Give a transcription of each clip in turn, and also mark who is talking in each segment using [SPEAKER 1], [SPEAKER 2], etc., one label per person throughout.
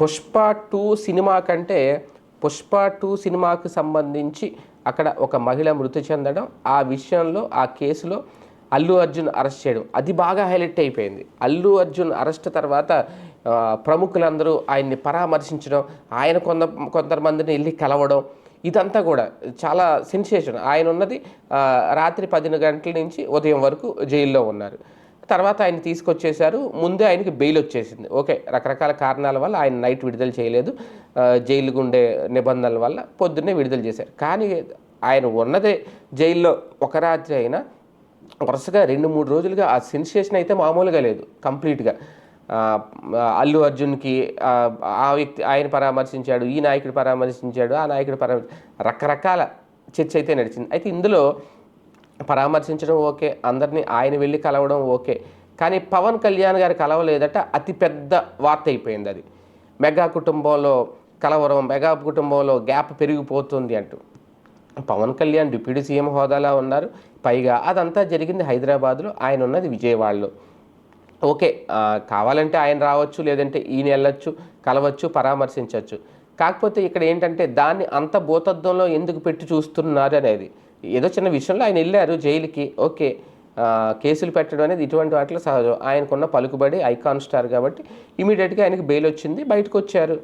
[SPEAKER 1] Pushpa two cinema కంటే Pushpa two సినిమాకు సంబంధించి అక్కడ ఒక మహిళ మృతి చెందడం ఆ విషయంలో ఆ కేసులో అల్లు అర్జున్ అరెస్ట్ చేయడం. అది బాగా హైలైట్ అయిపోయింది. అల్లు అర్జున్ అరెస్ట్ తర్వాత ప్రముఖులందరూ ఆయన్ని పరామర్శించడం ఆయన కొంత కొంతమందిని వెళ్ళి కలవడం ఇదంతా కూడా చాలా సెన్సేషన్. ఆయన ఉన్నది రాత్రి పదిహేను గంటల నుంచి ఉదయం వరకు జైల్లో ఉన్నారు. తర్వాత ఆయన తీసుకొచ్చేశారు. ముందే ఆయనకి బెయిల్ వచ్చేసింది. ఓకే రకరకాల కారణాల వల్ల ఆయన నైట్ విడుదల చేయలేదు. జైలుకు ఉండే నిబంధనల వల్ల పొద్దున్నే విడుదల చేశారు. కానీ ఆయన ఉన్నదే జైల్లో ఒక రాత్రి అయినా వరుసగా రెండు మూడు రోజులుగా ఆ సెన్సేషన్ అయితే మామూలుగా లేదు కంప్లీట్గా. అల్లు అర్జున్కి ఆ, ఆ వ్యక్తి ఆయన పరామర్శించాడు ఈ నాయకుడు పరామర్శించాడు ఆ నాయకుడు పరామర్శ రకరకాల చర్చ అయితే నడిచింది. అయితే ఇందులో పరామర్శించడం ఓకే అందరినీ ఆయన వెళ్ళి కలవడం ఓకే. కానీ పవన్ కళ్యాణ్ గారు కలవలేదట అతిపెద్ద వార్త అయిపోయింది అది. మెగా కుటుంబంలో కలవరం మెగా కుటుంబంలో గ్యాప్ పెరిగిపోతుంది అంటూ. పవన్ కళ్యాణ్ డిప్యూటీ సీఎం హోదాలో ఉన్నారు. పైగా అదంతా జరిగింది హైదరాబాద్లో ఆయన ఉన్నది విజయవాడలో. ఓకే కావాలంటే ఆయన రావచ్చు లేదంటే ఈయన వెళ్ళొచ్చు కలవచ్చు పరామర్శించవచ్చు. కాకపోతే ఇక్కడ ఏంటంటే దాన్ని అంత భూతత్వంలో ఎందుకు పెట్టి చూస్తున్నారు అనేది. ఏదో చిన్న విషయంలో ఆయన వెళ్ళారు జైలుకి. ఓకే కేసులు పెట్టడం అనేది ఇటువంటి వాటిలో సహజం. ఆయనకున్న పలుకుబడి ఐకాన్ స్టార్ కాబట్టి ఇమీడియట్గా ఆయనకి బెయిల్ వచ్చింది బయటకు వచ్చారు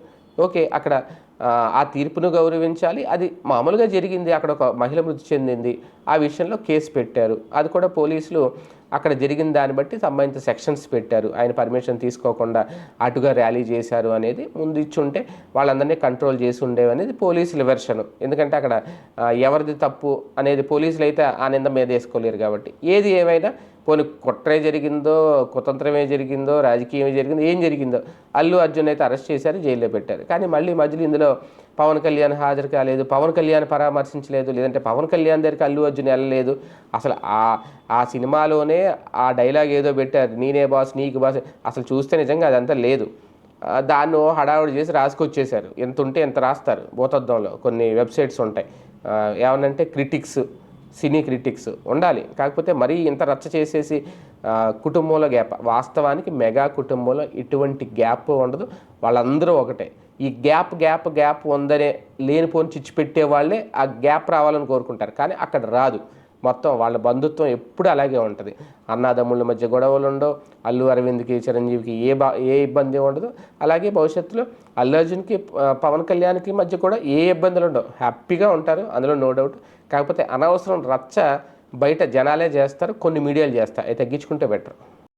[SPEAKER 1] ఓకే అక్కడ ఆ, తీర్పును గౌరవించాలి. అది మామూలుగా జరిగింది. అక్కడ ఒక మహిళ మృతి చెందింది. ఆ విషయంలో కేసు పెట్టారు. అది కూడా పోలీసులు అక్కడ జరిగిన దాన్ని బట్టి సంబంధిత సెక్షన్స్ పెట్టారు. ఆయన పర్మిషన్ తీసుకోకుండా అటుగా ర్యాలీ చేశారు అనేది ముందు ఇచ్చుంటే వాళ్ళందరినీ కంట్రోల్ చేసి ఉండేవనేది పోలీసుల వెర్షన్. ఎందుకంటే అక్కడ ఎవరిది తప్పు అనేది పోలీసులు అయితే ఆనందం మీద వేసుకోలేరు కాబట్టి. ఏది ఏమైనా పోనీ కుట్రే జరిగిందో కుతంత్రమే జరిగిందో రాజకీయమే జరిగిందో ఏం జరిగిందో అల్లు అర్జున్ అయితే అరెస్ట్ చేశారు జైల్లో పెట్టారు. కానీ మళ్ళీ మధ్యలో ఇందులో పవన్ కళ్యాణ్ హాజరు కాలేదు పవన్ కళ్యాణ్ పరామర్శించలేదు లేదంటే పవన్ కళ్యాణ్ దగ్గరికి అల్లు అర్జున్ వెళ్ళలేదు. అసలు ఆ ఆ సినిమాలోనే ఆ డైలాగ్ ఏదో పెట్టారు నేనే బాస్ నీకు బాస్ అసలు చూస్తే నిజంగా అదంతా లేదు. దాన్ని హడావుడి చేసి రాసుకొచ్చేసారు ఎంత ఉంటే ఎంత రాస్తారు. భూతద్దంలో కొన్ని వెబ్సైట్స్ ఉంటాయి. ఏమనంటే క్రిటిక్స్ సినీ క్రిటిక్స్ ఉండాలి. కాకపోతే మరీ ఇంత రచ్చ చేసేసి కుటుంబంలో గ్యాప్ వాస్తవానికి మెగా కుటుంబంలో ఇటువంటి గ్యాప్ ఉండదు. వాళ్ళందరూ ఒకటే. ఈ గ్యాప్ గ్యాప్ గ్యాప్ ఉందనే లేనిపోని చిచ్చు పెట్టే వాళ్ళే ఆ గ్యాప్ రావాలని కోరుకుంటారు. కానీ అక్కడ రాదు. మొత్తం వాళ్ళ బంధుత్వం ఎప్పుడు అలాగే ఉంటుంది. అన్నాదమ్ముళ్ళ మధ్య గొడవలు ఉండవు. అల్లు అరవింద్కి చిరంజీవికి ఏ బా ఏ ఇబ్బంది ఉండదు. అలాగే భవిష్యత్తులో అల్లు అర్జున్కి పవన్ కళ్యాణ్కి మధ్య కూడా ఏ ఇబ్బందులు ఉండవు. హ్యాపీగా ఉంటారు అందులో నో డౌట్. కాకపోతే అనవసరం రచ్చ బయట జనాలే చేస్తారు కొన్ని మీడియాలు చేస్తారు. అవి తగ్గించుకుంటే బెటర్.